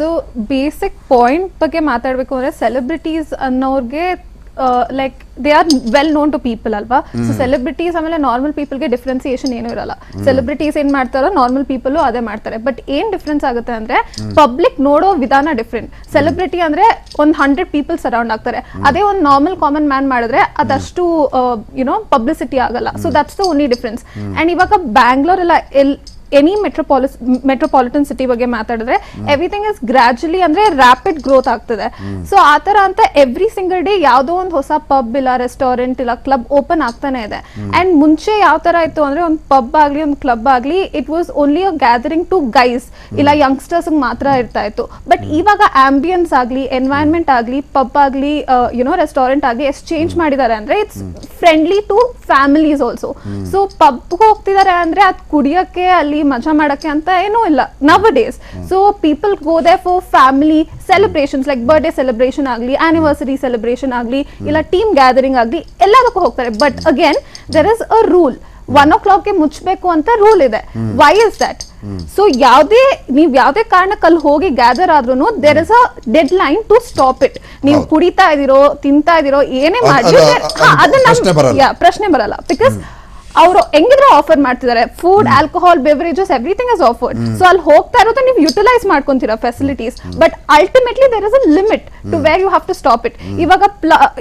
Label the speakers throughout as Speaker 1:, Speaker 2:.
Speaker 1: So basic point ಬಗ್ಗೆ ಮಾತಾಡಬೇಕು ಅಂದ್ರೆ celebrities ಅನ್ನೋರ್ಗೆ like they are well known to people ಅಲ್ವಾ? ಸೊ ಸೆಲೆಬ್ರಿಟೀಸ್ ಆಮೇಲೆ ನಾರ್ಮಲ್ ಪೀಪಲ್ಗೆ ಡಿಫ್ರೆನ್ಸಿಯೇಷನ್ ಏನು ಇರಲ್ಲ. ಸೆಲೆಬ್ರಿಟೀಸ್ ಏನ್ ಮಾಡ್ತಾರೋ ನಾರ್ಮಲ್ ಪೀಪಲ್ ಅದೇ ಮಾಡ್ತಾರೆ. ಬಟ್ ಏನ್ ಡಿಫ್ರೆನ್ಸ್ ಆಗುತ್ತೆ ಅಂದ್ರೆ ಪಬ್ಲಿಕ್ ನೋಡೋ ವಿಧಾನ ಡಿಫ್ರೆಂಟ್ ಸೆಲೆಬ್ರಿಟಿ ಅಂದ್ರೆ ಒಂದ್ ಹಂಡ್ರೆಡ್ ಪೀಪಲ್ ಸರೌಂಡ್ ಆಗ್ತಾರೆ. ಅದೇ ಒಂದು ನಾರ್ಮಲ್ ಕಾಮನ್ ಮ್ಯಾನ್ ಮಾಡಿದ್ರೆ ಅದಷ್ಟು ಯುನೋ ಪಬ್ಲಿಸಿಟಿ ಆಗಲ್ಲ. So that's the only difference and ಇವಾಗ ಬ್ಯಾಂಗ್ಳೂರ್ ಎಲ್ಲ ಎಲ್ ಎನಿ ಮೆಟ್ರೋಪಾಲಿಸ್ ಮೆಟ್ರೋಪಾಲಿಟನ್ ಸಿಟಿ ಬಗ್ಗೆ ಮಾತಾಡಿದ್ರೆ ಎವ್ರಿಥಿಂಗ್ ಇಸ್ ಗ್ರಾಜುಲಿ ಅಂದ್ರೆ ರ್ಯಾಪಿಡ್ ಗ್ರೋತ್ ಆಗ್ತದೆ. ಸೊ ಆ ತರ ಅಂತ ಎವ್ರಿ ಸಿಂಗಲ್ ಡೇ ಯಾವುದೋ ಒಂದು ಹೊಸ ಪಬ್ ಇಲ್ಲ ರೆಸ್ಟೋರೆಂಟ್ ಇಲ್ಲ ಕ್ಲಬ್ ಓಪನ್ ಆಗ್ತಾನೆ ಇದೆ. ಅಂಡ್ ಮುಂಚೆ ಯಾವ ತರ ಇತ್ತು ಅಂದ್ರೆ ಒಂದು ಪಬ್ ಆಗ್ಲಿ, ಒಂದು ಕ್ಲಬ್ ಆಗ್ಲಿ it was only a gathering to guys ಇಲ್ಲ ಯಂಗ್ಸ್ಟರ್ಸ್ ಮಾತ್ರ ಇರ್ತಾ ಇತ್ತು. ಬಟ್ ಇವಾಗ ಆಂಬಿಯನ್ಸ್ ಆಗ್ಲಿ ಎನ್ವೈರನ್ಮೆಂಟ್ ಆಗ್ಲಿ ಪಬ್ ಆಗ್ಲಿ ಯುನೋ ರೆಸ್ಟೋರೆಂಟ್ ಆಗ್ಲಿ ಎಷ್ಟು ಚೇಂಜ್ ಮಾಡಿದ್ದಾರೆ ಅಂದ್ರೆ it's friendly to families also so pub ಹೋಗ್ತಿದ್ದಾರೆ ಅಂದ್ರೆ ಅದ್ ಕುಡಿಯೋಕೆ ಅಲ್ಲಿ ಮಜಾ ಮಾಡಕ್ಕೆ ಅಂತ ಏನೂ ಇಲ್ಲ nowadays so people go they for family celebrations like birthday celebration ಆಗಲಿ ಆನಿವರ್ಸರಿ ಸೆಲೆಬ್ರೇಷನ್ ಆಗಲಿ ಇಲ್ಲ ಟೀಮ್ ಗ್ಯಾದರಿಂಗ್ ಆಗಲಿ ಎಲ್ಲದಕ್ಕೂ ಹೋಗ್ತಾರೆ. But again there is a rule one ಓ ಕ್ಲಾಕ್ಗೆ ಮುಚ್ಚಬೇಕು ಅಂತ ರೂಲ್ ಇದೆ. ವೈ ಇಸ್ ದಟ್ ಸೊ ಯಾವುದೇ ನೀವು ಯಾವುದೇ ಕಾರಣಕ್ಕೆ ಅಲ್ಲಿ ಹೋಗಿ ಗ್ಯಾದರ್ ಆದ್ರೂ there is a deadline to stop it ನೀವು ಕುಡಿತಾ ಇದೀರೋ ತಿಂತಾ ಇದೀರೋ ಏನೇ ಮಾಡಿ
Speaker 2: ಅದ್- ಅದ್
Speaker 1: ಅದನ್ನ
Speaker 2: ಪ್ರಶ್ನೆ ಬರಲ್ಲ.
Speaker 1: Yeah, ಪ್ರಶ್ನೆ ಬರಲ್ಲ. ಬಿಕಾಸ್ ಅವರು ಹೆಂಗಿದ್ರು ಆಫರ್ ಮಾಡ್ತಿದ್ದಾರೆ. Food alcohol beverages everything is offered so ಅಲ್ಲಿ ಹೋಗ್ತಾ ಇರೋದು ನೀವು utilise ಮಾಡ್ಕೊಂತೀರಾ facilities but ultimately there is a limit to where you have to stop it ಇವಾಗ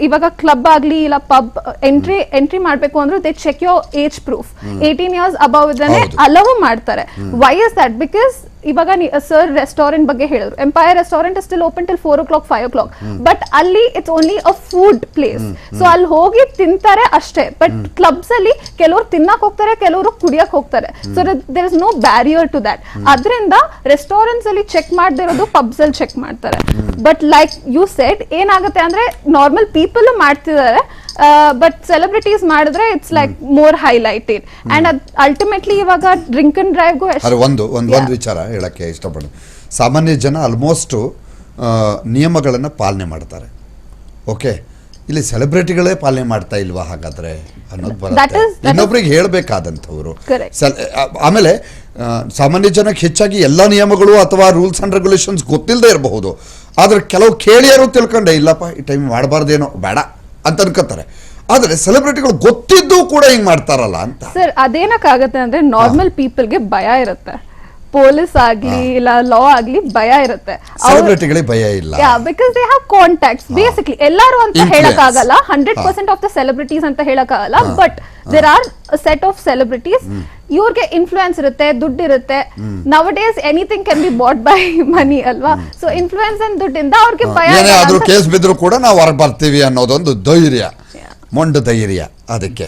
Speaker 1: ಇವಾಗ ಕ್ಲಬ್ ಆಗಲಿ ಇಲ್ಲ ಪಬ್ ಎಂಟ್ರಿ ಎಂಟ್ರಿ ಮಾಡಬೇಕು ಅಂದ್ರೆ they check your age proof eighteen years above
Speaker 2: ಇದನ್ನೇ.
Speaker 1: ಅಲವು ಮಾಡ್ತಾರೆ. ವೈ ಇಸ್ ದಟ್ ಬಿಕಾಸ್ ಇವಾಗ sir restaurant ಬಗ್ಗೆ ಹೇಳಿದ್ರು. Empire restaurant still open till four o'clock five o'clock but ಅಲ್ಲಿ it's only a food place so ಅಲ್ಲಿ ಹೋಗಿ ತಿಂತಾರೆ ಅಷ್ಟೇ. ಬಟ್ ಕ್ಲಬ್ಸ್ ಅಲ್ಲಿ ಕೆಲವರು ತಿನ್ನಕ್ ಹೋಗ್ತಾರೆ ಕೆಲವರು ಕುಡಿಯಕ್ ಹೋಗ್ತಾರೆ. So there is no barrier to that ಅದರಿಂದ ರೆಸ್ಟೋರೆಂಟ್ಸ್ ಅಲ್ಲಿ ಚೆಕ್ ಮಾಡದಿರೋದು ಪಬ್ಸ್ ಅಲ್ಲಿ ಚೆಕ್ ಮಾಡ್ತಾರೆ. ಬಟ್ ಲೈಕ್ ಯು ಸೆಟ್ ಏನಾಗುತ್ತೆ ಅಂದ್ರೆ ನಾರ್ಮಲ್ ಪೀಪಲ್ ಮಾಡ್ತಿದ್ದಾರೆ. ಬಟ್ ಸೆಲೆಬ್ರಿಟೀಸ್ ಮಾಡಿದ್ರೆ it's like more highlighted and ಅದ್ ಅಲ್ಟಿಮೇಟ್ಲಿ ಇವಾಗ ಡ್ರಿಂಕ್ ಅಂಡ್ ಡ್ರೈವ್ಗೂ
Speaker 2: ಒಂದು ಒಂದು ಒಂದು ವಿಚಾರ ಹೇಳಕ್ಕೆ ಇಷ್ಟಪಡ್ತೀನಿ ಸಾಮಾನ್ಯ ಜನ ಆಲ್ಮೋಸ್ಟು ನಿಯಮಗಳನ್ನು ಪಾಲನೆ ಮಾಡ್ತಾರೆ. ಓಕೆ ಇಲ್ಲಿ ಸೆಲೆಬ್ರಿಟಿಗಳೇ ಪಾಲನೆ ಮಾಡ್ತಾ ಇಲ್ವಾ ಹಾಗಾದ್ರೆ ಅನ್ನೋದು ಬರುತ್ತೆ.
Speaker 1: is- that
Speaker 2: ಇನ್ನೊಬ್ರಿಗೆ ಹೇಳಬೇಕಾದಂಥವ್ರು.
Speaker 1: Correct.
Speaker 2: ಆಮೇಲೆ ಆ, ಸಾಮಾನ್ಯ ಜನಕ್ಕೆ ಹೆಚ್ಚಾಗಿ ಎಲ್ಲ ನಿಯಮಗಳು ಅಥವಾ ರೂಲ್ಸ್ ಅಂಡ್ ರೆಗ್ಯುಲೇಷನ್ಸ್ ಗೊತ್ತಿಲ್ಲದೆ ಇರಬಹುದು. ಆದರೆ ಕೆಲವು ಕೇಳಿಯರು ತಿಳ್ಕೊಂಡೆ ಇಲ್ಲಪ್ಪ ಈ ಟೈಮ್ ಮಾಡಬಾರ್ದೇನೋ ಬೇಡ. ಅಂತ ಅನ್ಕೋತಾರೆ. ಆದರೆ ಸೆಲೆಬ್ರಿಟಿಗಳು ಗೊತ್ತಿದ್ದು ಕೂಡ ಹಿಂಗ್ ಮಾಡ್ತಾರಲ್ಲ ಅಂತ.
Speaker 1: ಸರ್ ಅದೇನಕ್ಕಾಗತ್ತೆ ಅಂದ್ರೆ ನಾರ್ಮಲ್ ಪೀಪಲ್ಗೆ ಭಯ ಇರುತ್ತೆ. ಪೊಲೀಸ್ ಆಗ್ಲಿ ಇಲ್ಲ ಲಾ ಆಗ್ಲಿ ಭಯ ಇರುತ್ತೆ.
Speaker 2: ಸೆಲೆಬ್ರಿಟಿಗಳಿಗೆ ಭಯ ಇಲ್ಲ.
Speaker 1: Because they have contacts basically ಎಲ್ಲರೂ ಅಂತ. ಹೇಳಕ್ ಆಗಲ್ಲ hundred. Percent of the celebrities ಅಂತ ಹೇಳಕ್ ಆಗಲ್ಲ but there are set of celebrities ಇವ್ರಿಗೆ ಇನ್ಫ್ಲೂಯೆನ್ಸ್ ಇರುತ್ತೆ ದುಡ್ಡು ಇರುತ್ತೆ. Nowadays anything can be bought by money ಅಲ್ವಾ? ಸೊ ಇನ್ಫ್ಲೂಯೆನ್ಸ್ ಅಂಡ್ ದುಡ್ಡಿಂದ ಅವ್ರಿಗೆ ಭಯ
Speaker 2: ಏನೇ ಆದ್ರೂ ಕೇಸ್ ಬಿದ್ರು ಕೂಡ ನಾವು ಹೊರಗೆ ಬರ್ತೀವಿ ಅನ್ನೋದೊಂದು ಧೈರ್ಯ. ಮೊಂಡು ಧೈರ್ಯ. ಅದಕ್ಕೆ.